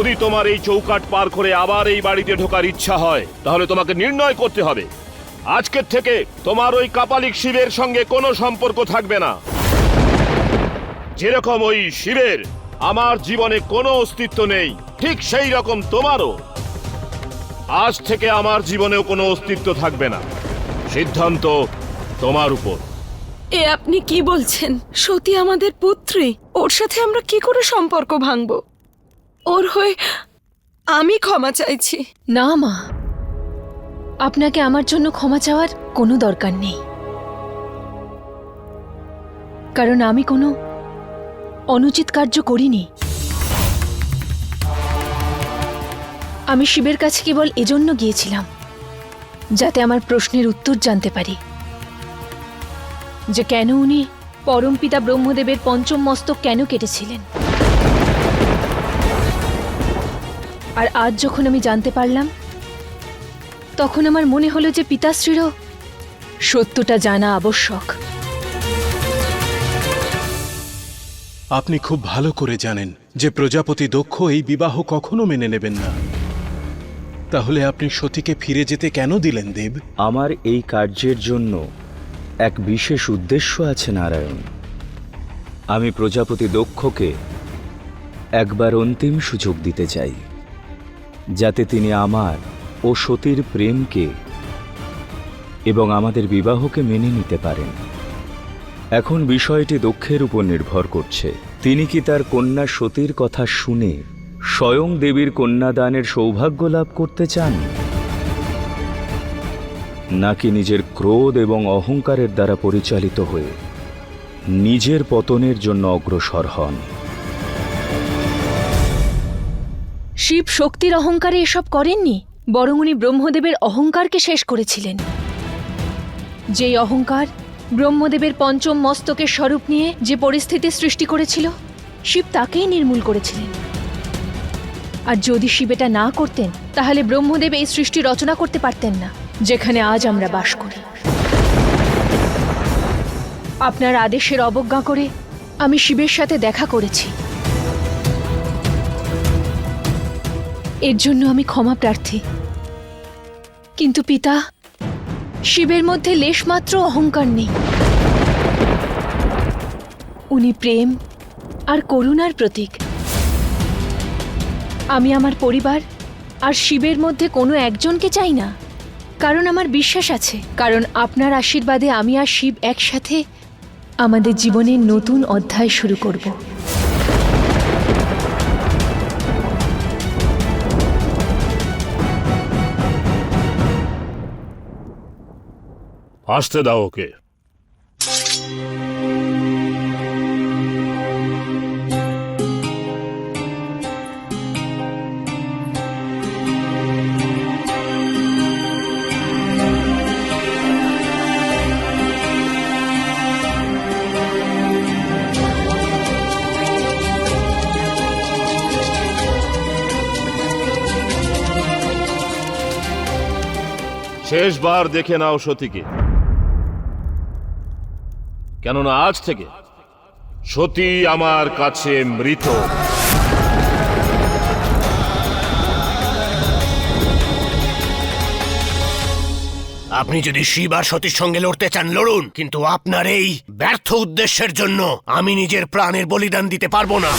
যদি তোমার এই চৌকাট পার করে আবার এই বাড়িতে ঢোকার ইচ্ছা হয়, তাহলে তোমাকে নির্ণয় করতে হবে। আজকের থেকে তোমার ওই কাপালিক শিবের সঙ্গে কোনো সম্পর্ক থাকবে না। যেরকম ওই শিবের, আমার জীবনে কোনো অস্তিত্ব নেই, ঠিক সেই রকম তোমারও। আজ থেকে আমার জীবনেও কোনো অস্তিত্ব থাকবে না। সিদ্ধান্ত তোমার উপর। এ আপনি কি বলছেন? সতী আমাদের পুত্রী, ওর সাথে আমরা কি করে সম্পর্ক ভাঙব? ওর হয়ে আমি ক্ষমা চাইছি। না, মা। আপনাকে আমার জন্য ক্ষমা চাওয়ার কোনো দরকার নেই। কারণ আমি কোনো অনুচিত কার্য করিনি। আমি শিবের কাছে কেবল এজন্য গিয়েছিলাম, যাতে আমার প্রশ্নের উত্তর জানতে পারি। যে কেন উনি পরমপিতা ব্রহ্মদেবের পঞ্চম মস্তক কেন কেটেছিলেন? আর আজ যখন আমি জানতে পারলাম তখন আমার মনে হলো যে পিতাশ্রীরও সত্যটা জানা আবশ্যক। আপনি খুব ভালো করে জানেন যে প্রজাপতি দক্ষ এই বিবাহ কখনো মেনে নেবেন না। তাহলে আপনি সতীকে ফিরে যেতে কেন দিলেন দেব? আমার এই কার্যের জন্য এক বিশেষ উদ্দেশ্য আছে নারায়ণ। আমি প্রজাপতি দক্ষকে একবার অন্তিম সুযোগ দিতে চাই। যাতে তিনি আমার ও সতীর প্রেমকে এবং আমাদের বিবাহকে মেনে নিতে পারেন। এখন বিষয়টি দক্ষের উপর নির্ভর করছে। তিনি কি তার কন্যা সতীর কথা শুনে স্বয়ং দেবীর কন্যাদানের সৌভাগ্য লাভ করতে চান? নাকি নিজের ক্রোধ এবং অহংকারের দ্বারা পরিচালিত হয়ে নিজের পতনের জন্য অগ্রসর হন? শিব শক্তির অহংকারে এসব করেননি, বরং উনি ব্রহ্মদেবের অহংকারকে শেষ করেছিলেন। যেই অহংকার ব্রহ্মদেবের পঞ্চম মস্তকের স্বরূপ নিয়ে যে পরিস্থিতি সৃষ্টি করেছিল, শিব তাকেই নির্মূল করেছিলেন। আর যদি শিব এটা না করতেন, তাহলে ব্রহ্মদেব এই সৃষ্টি রচনা করতে পারতেন না, যেখানে আজ আমরা বাস করি। আপনার আদেশের অবজ্ঞা করে আমি শিবের সাথে দেখা করেছি। এর জন্য আমি ক্ষমা প্রার্থী। কিন্তু পিতা, শিবের মধ্যে লেশমাত্র অহংকার নেই। উনি প্রেম আর করুণার প্রতীক। আমি আমার পরিবার আর শিবের মধ্যে কোনো একজনকে চাই না। কারণ আমার বিশ্বাস আছে। কারণ আপনার আশীর্বাদে আমি আর শিব একসাথে আমাদের জীবনের নতুন অধ্যায় শুরু করব। আসতে দাও ওকে। শেষবার দেখে নাও সতীকে। কেননা আজ থেকে সতী আমার কাছে মৃত। আপনি যদি শিব আর সতীর সঙ্গে লড়তে চান, লড়ুন। কিন্তু আপনার এই ব্যর্থ উদ্দেশ্যের জন্য আমি নিজের প্রাণের বলিদান দিতে পারব না।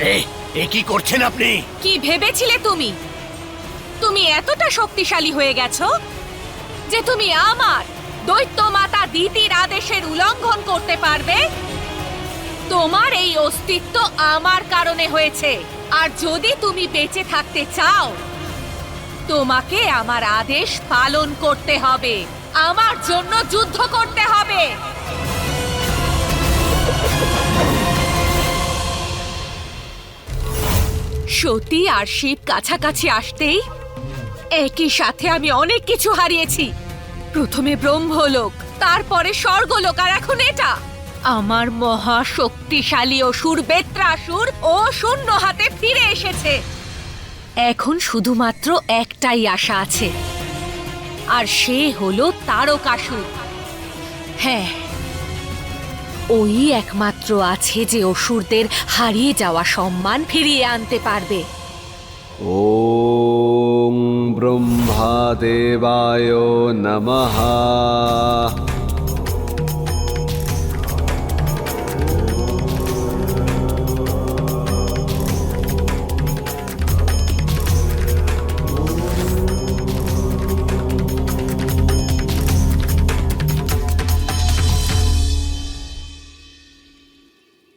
এ কি করছেন আপনি? কি ভেবেছিলে তুমি? তুমি এতটা শক্তিশালী হয়ে গেছো যে তুমি আমার দৈত্য মাতা দিতির আদেশের উল্লঙ্ঘন করতে পারবে? তোমার এই অস্তিত্ব আমার কারণে হয়েছে। আর যদি তুমি বেঁচে থাকতে চাও, তোমাকে আমার আদেশ পালন করতে হবে। আমার জন্য যুদ্ধ করতে হবে। সতী আর শিব কাছাকাছি আসতেই একই সাথে আমি অনেক কিছু হারিয়েছি। প্রথমে ব্রহ্মলোক, তারপরে স্বর্গলোক আর এখন এটা। আমার মহা শক্তিশালী অসুর বেত্রাসুর ও শূন্য হাতে ফিরে এসেছে। এখন শুধুমাত্র একটাই আশা আছে। আর সে হলো তারকাসুর। হ্যাঁ ওই একমাত্র আছে যে অসুরদের হারিয়ে যাওয়া সম্মান ফিরিয়ে আনতে পারবে। ও ব্রহ্মা দেবায় নমহা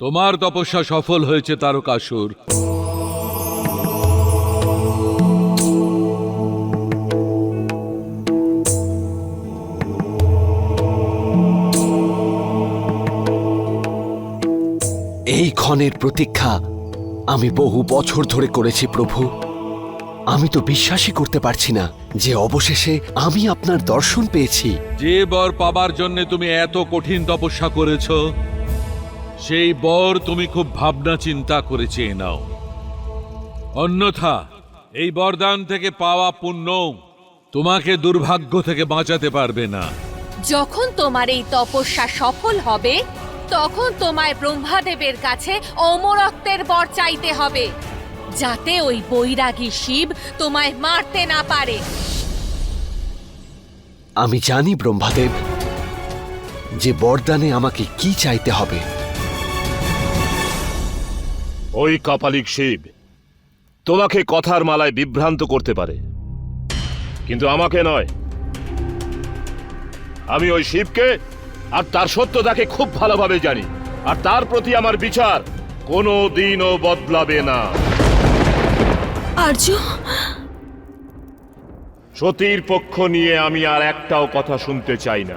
তোমার তপস্যা সফল হয়েছে তারকাসুর। এই ক্ষণের প্রতীক্ষা আমি বহু বছর ধরে করেছি প্রভু। আমি তো বিশ্বাসই করতে পারছি না যে অবশেষে আমি আপনার দর্শন পেয়েছি। যে বর পাবার জন্য তুমি এত কঠিন তপস্যা করেছ সেই বর তুমি খুব ভাবনা চিন্তা করে চেয়ে নাও। অন্যথা এই বরদান থেকে পাওয়া পুণ্য তোমাকে দুর্ভাগ্য থেকে বাঁচাতে পারবে না। যখন তোমার এই তপস্যা সফল হবে তখন তোমায় ব্রহ্মাদেবের কাছে অমরত্বের বর চাইতে হবে যাতে ওই বৈরাগী শিব তোমায় মারতে না পারে। আমি জানি ব্রহ্মাদেব যে বরদানে আমাকে কি চাইতে হবে। ওই কপালিক শিব তোমাকে কথার মালায় বিভ্রান্ত করতে পারে। কিন্তু আমাকে নয়। আমি ওই শিবকে আর তার সত্যতাকে খুব ভালোভাবে জানি। আর তার প্রতি আমার বিচার কোনো দিনও বদলাবে না। আর্য? সতীর পক্ষ নিয়ে আমি আর একটাও কথা শুনতে চাই না।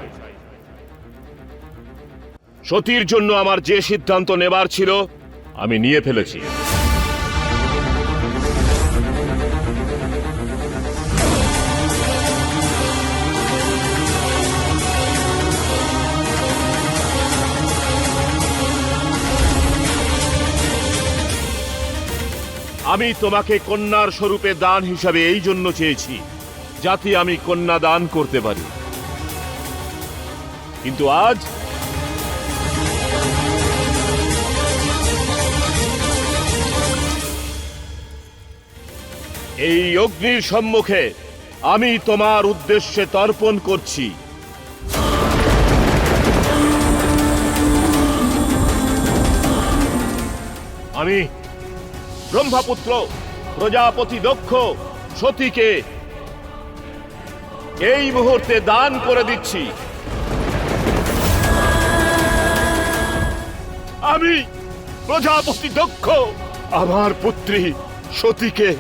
সতীর জন্য আমার যে সিদ্ধান্ত নেবার ছিল আমি নিয়ে ফেলেছি। আমি তোমাকে কন্যার স্বরূপে দান হিসাবে এই জন্য চেয়েছি, যাতে আমি কন্যা দান করতে পারি। কিন্তু আজ এই অগ্নির সম্মুখে আমি তোমার উদ্দেশ্যে তর্পণ করছি। আমি ব্রহ্মপুত্র, প্রজাপতি দক্ষ, সতীকে এই মুহূর্তে দান করে দিচ্ছি। আমি প্রজাপতি দক্ষ, আমার পুত্রী সতীকে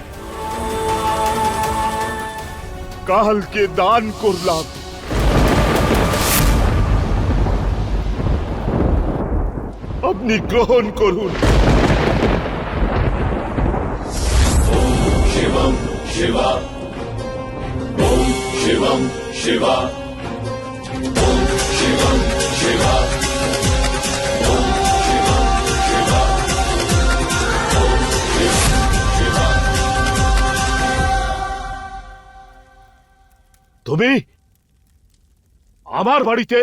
কালকে দান করলাম আপনি গ্রহণ করুন তুমি? আমার বাড়িতে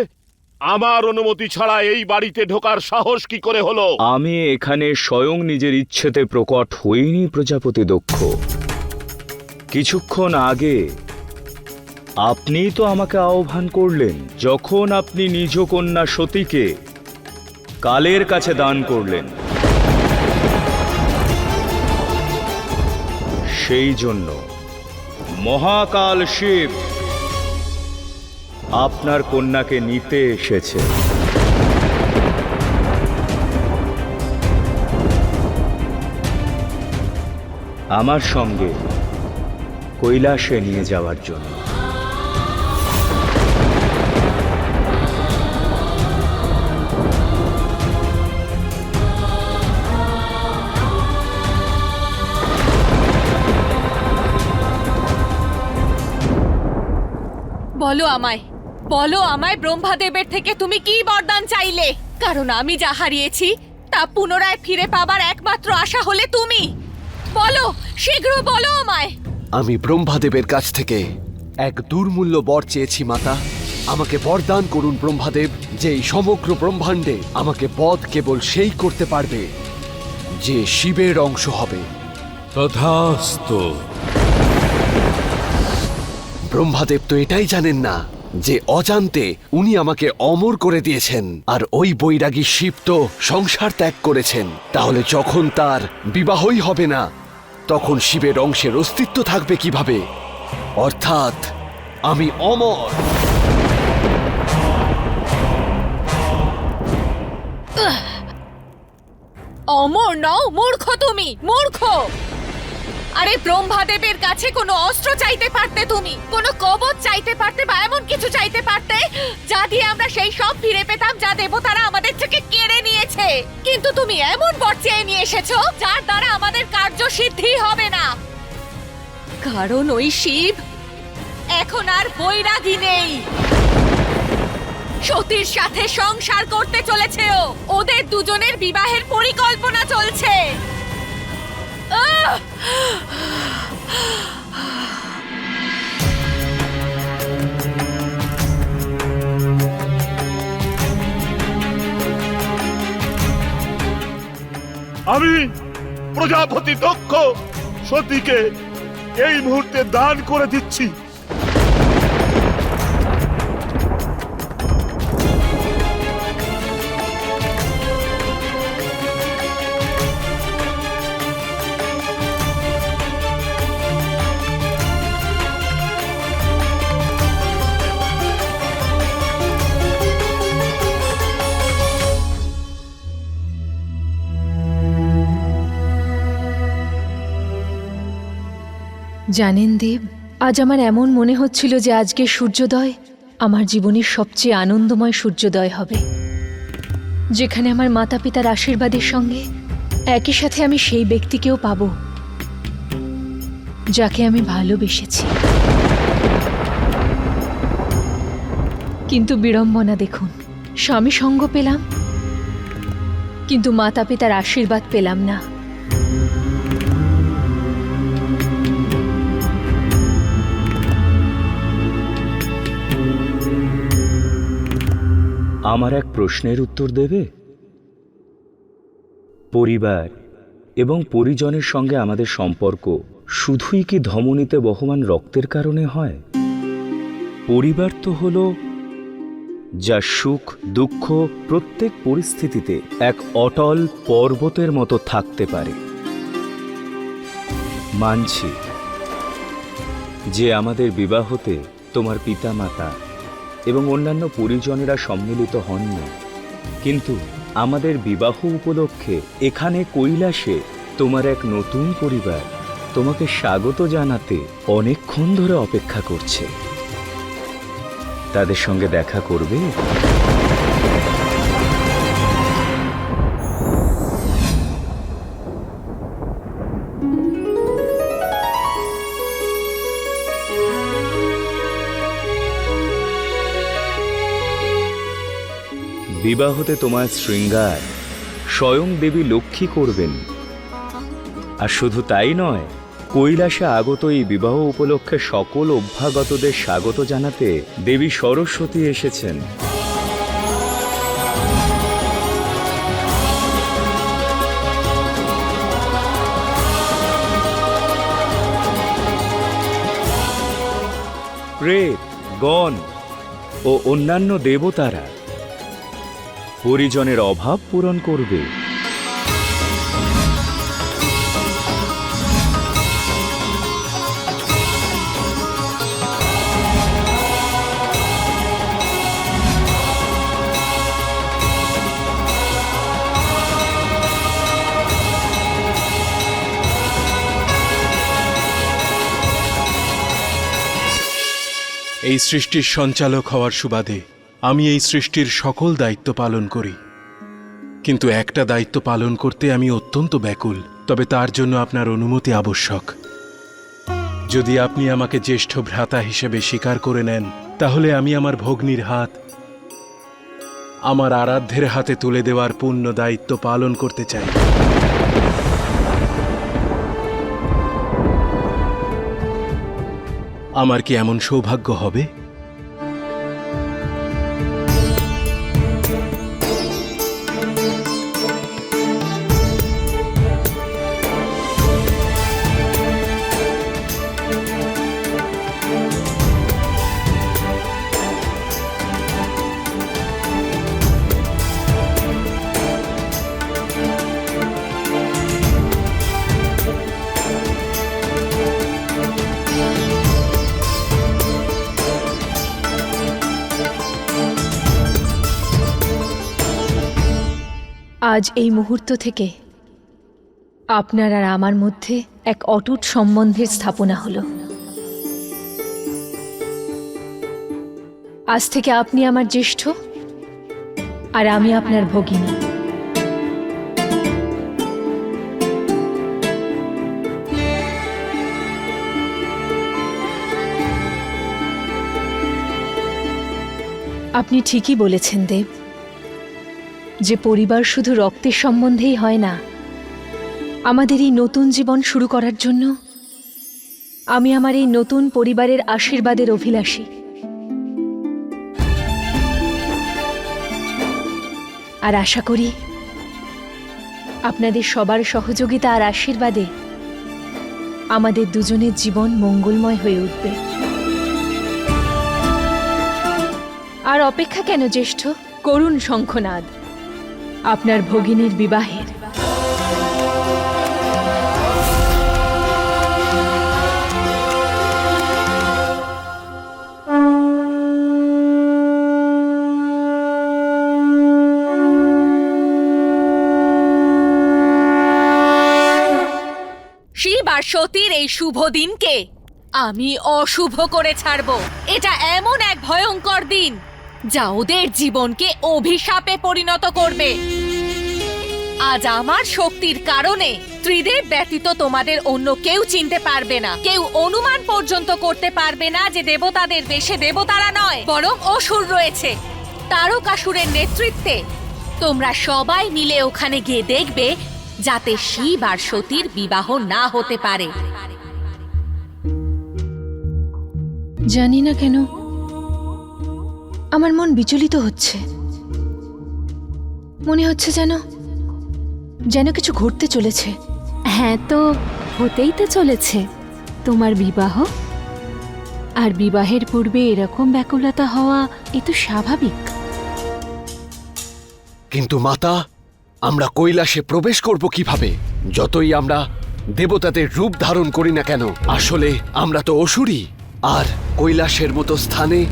আমার অনুমতি ছাড়া এই বাড়িতে ঢোকার সাহস কি করে হলো? আমি এখানে স্বয়ং নিজের ইচ্ছেতে প্রকট হইনি, প্রজাপতি দক্ষ। কিছুক্ষণ আগে আপনিই তো আমাকে আহ্বান করলেন, যখন আপনি নিজ কন্যা সতীকে কালের কাছে দান করলেন। সেই জন্য মহাকাল শিব আপনার কন্যাকে নিতে এসেছে। আমার সঙ্গে কৈলাসে নিয়ে যাওয়ার জন্য। বলো আমায়। বলো আমায় ব্রহ্মাদেবের থেকে তুমি কি বরদান চাইলে? কারণ আমি যা হারিয়েছি তা পুনরায় ফিরে পাবার একমাত্র আশা হলে তুমি। বলো শীঘ্র বলো আমায়। আমি ব্রহ্মাদেবের কাছ থেকে এক দুর্মূল্য বর চেয়েছি মাতা। আমাকে বরদান করুন ব্রহ্মাদেব যে এই সমগ্র ব্রহ্মাণ্ডে আমাকে বধ কেবল সেই করতে পারবে যে শিবের অংশ হবে। তথাস্তু। ব্রহ্মাদেব তো এটাই জানেন না। যে অজান্তে উনি আমাকে অমর করে দিয়েছেন, আর ওই বৈরাগী শিব তো সংসার ত্যাগ করেছেন, তাহলে যখন তার বিবাহই হবে না, তখন শিবের অংশের অস্তিত্ব থাকবে কীভাবে? অর্থাৎ, আমি অমর। অমর নও মূর্খ তুমি, মূর্খ! আরে ব্রহ্মাদেবের কাছে কোনো অস্ত্র চাইতে পারতে তুমি? কোনো কবচ চাইতে পারতে বা এমন কিছু চাইতে পারতে যা দিয়ে আমরা সেই সব ফিরে পেতাম যা দেবতারা আমাদের থেকে কেড়ে নিয়েছে? কিন্তু তুমি এমন বর চেয়ে নিয়ে এসেছ যার দ্বারা আমাদের কার্য সিদ্ধি হবে না। কারণ ওই শিব এখন আর বৈরাগী নেই। সতীর সাথে সংসার করতে চলেছে ও। ওদের দুজনের বিবাহের পরিকল্পনা চলছে! আমি প্রজাপতি দক্ষ সতীকে এই মুহূর্তে দান করে দিচ্ছি। জানেন দেব, আজ আমার এমন মনে হচ্ছিল যে আজকে সূর্যোদয় আমার জীবনের সবচেয়ে আনন্দময় সূর্যোদয় হবে। যেখানে আমার মাতা পিতার আশীর্বাদের সঙ্গে একই সাথে আমি সেই ব্যক্তিকেও পাব যাকে আমি ভালোবেসেছি। কিন্তু বিড়ম্বনা দেখুন, স্বামী সঙ্গ পেলাম, কিন্তু মাতা পিতার আশীর্বাদ পেলাম না। আমার এক প্রশ্নের উত্তর দেবে? পরিবার এবং পরিজনের সঙ্গে আমাদের সম্পর্ক শুধুই কি ধমনীতে বহমান রক্তের কারণে হয়? পরিবার তো হল যা সুখ, দুঃখ প্রত্যেক পরিস্থিতিতে এক অটল পর্বতের মতো থাকতে পারে। মানছি যে আমাদের বিবাহতে তোমার পিতামাতা এবং অন্যান্য পরিজনেরা সম্মিলিত হন না কিন্তু আমাদের বিবাহ উপলক্ষে এখানে কৈলাসে তোমার এক নতুন পরিবার তোমাকে স্বাগত জানাতে অনেকক্ষণ ধরে অপেক্ষা করছে। তাদের সঙ্গে দেখা করবে? বিবাহতে তোমার শৃঙ্গার স্বয়ং দেবী লক্ষ্মী করবেন। আর শুধু তাই নয়, কৈলাসে আগত এই বিবাহ উপলক্ষে সকল অভ্যাগতদের স্বাগত জানাতে দেবী সরস্বতী এসেছেন। প্রেত, গণ ও অন্যান্য দেবতারা পরিজনের অভাব পূরণ করবে। এই সৃষ্টির সঞ্চালক হওয়ার সুবাদে আমি এই সৃষ্টির সকল দায়িত্ব পালন করি। কিন্তু একটা দায়িত্ব পালন করতে আমি অত্যন্ত ব্যাকুল, তবে তার জন্য আপনার অনুমতি আবশ্যক। যদি আপনি আমাকে জ্যেষ্ঠ ভ্রাতা হিসেবে স্বীকার করে নেন, তাহলে আমি আমার ভগ্নির হাত, আমার আরাধ্যের হাতে তুলে দেওয়ার পূর্ণ দায়িত্ব পালন করতে চাই। আমার কি এমন সৌভাগ্য হবে? আজ এই মুহূর্ত থেকে আপনার আর আমার মধ্যে এক অটুট সম্বন্ধের স্থাপনা হলো। আজ থেকে আপনি আমার জ্যেষ্ঠ আর আমি আপনার ভগিনী। আপনি ঠিকই বলেছেন, দেব। যে পরিবার শুধু রক্তের সম্বন্ধেই হয় না, আমাদের এই নতুন জীবন শুরু করার জন্য আমি আমার এই নতুন পরিবারের আশীর্বাদের অভিলাষী। আর আশা করি আপনাদের সবার সহযোগিতা আর আশীর্বাদে আমাদের দুজনের জীবন মঙ্গলময় হয়ে উঠবে। আর অপেক্ষা কেন জ্যেষ্ঠ? করুণ শঙ্খনাদ। আপনার ভগিনীর বিবাহের। শিব আর সতীর এই শুভ দিনকে আমি অশুভ করে ছাড়ব। এটা এমন এক ভয়ঙ্কর দিন। যা ওদের জীবনকে অভিশাপে পরিণত করবে। আজ আমার শক্তির কারণে ত্রিদেব ব্যতীত তোমাদের অন্য কেউ চিনতে পারবে না। কেউ অনুমান পর্যন্ত করতে পারবে না যে দেবতাদের বেশে দেবতারা নয়, বরং অসুর রয়েছে। তারকাসুরের নেতৃত্বে তোমরা সবাই মিলে ওখানে গিয়ে দেখবে যাতে শিব আর সতীর বিবাহ না হতে পারে। জানি না কেন আমার মন বিচলিত হচ্ছে। মনে হচ্ছে যেন যেন কিছু ঘটতে চলেছে। হ্যাঁ তো হতেই তো চলেছে। তোমার বিবাহ? আর বিবাহের পূর্বে এরকম ব্যাকুলতা হওয়া এ তো স্বাভাবিক। কিন্তু মাতা আমরা কৈলাসে প্রবেশ করব কীভাবে? যতই আমরা দেবতাদের রূপ ধারণ করি না কেন আসলে আমরা তো অসুরই। আর কৈলাসের মতো স্থানে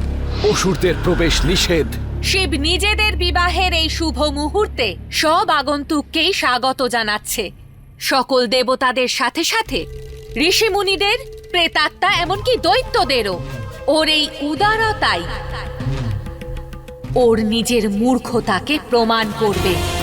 অসুরদের প্রবেশ নিষেধ। শিব নিজেদের বিবাহের এই শুভ মুহূর্তে সব আগন্তুককেই স্বাগত জানাচ্ছে। সকল দেবতাদের সাথে সাথে ঋষিমুনিদের, প্রেতাত্মা এমনকি দৈত্যদেরও ওর এই উদারতাই ওর নিজের মূর্খতাকে প্রমাণ করবে।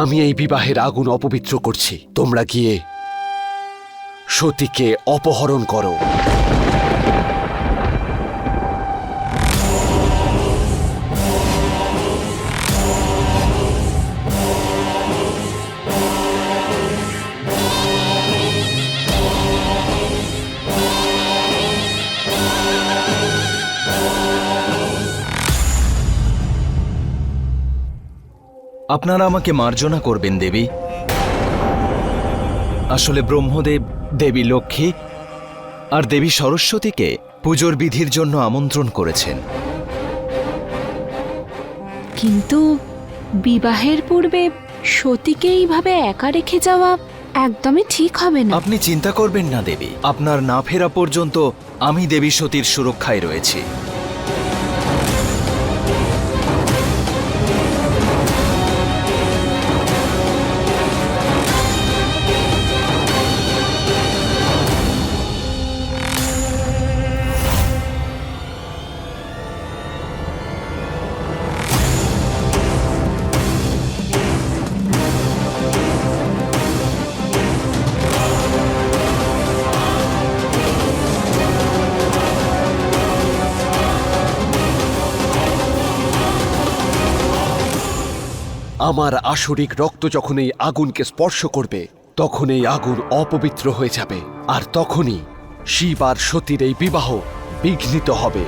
আমি এই বিবাহের আগুন অপবিত্র করছি। তোমরা গিয়ে সতীকে অপহরণ করো। আপনারা আমাকে মার্জনা করবেন দেবী। আসলে ব্রহ্মদেব দেবী লক্ষ্মী আর দেবী সরস্বতীকে পুজোর বিধির জন্য আমন্ত্রণ করেছেন। কিন্তু বিবাহের পূর্বে সতীকে এইভাবে একা রেখে যাওয়া একদমই ঠিক হবে না। আপনি চিন্তা করবেন না দেবী। আপনার না ফেরা পর্যন্ত আমি দেবী সতীর সুরক্ষায় রয়েছি। আমার আসরিক রক্ত যখন এই আগুনকে স্পর্শ করবে, তখন এই আগুন অপবিত্র হয়ে যাবে, আর তখনই শিব আর সতীর এই বিবাহ বিঘ্নিত হবে।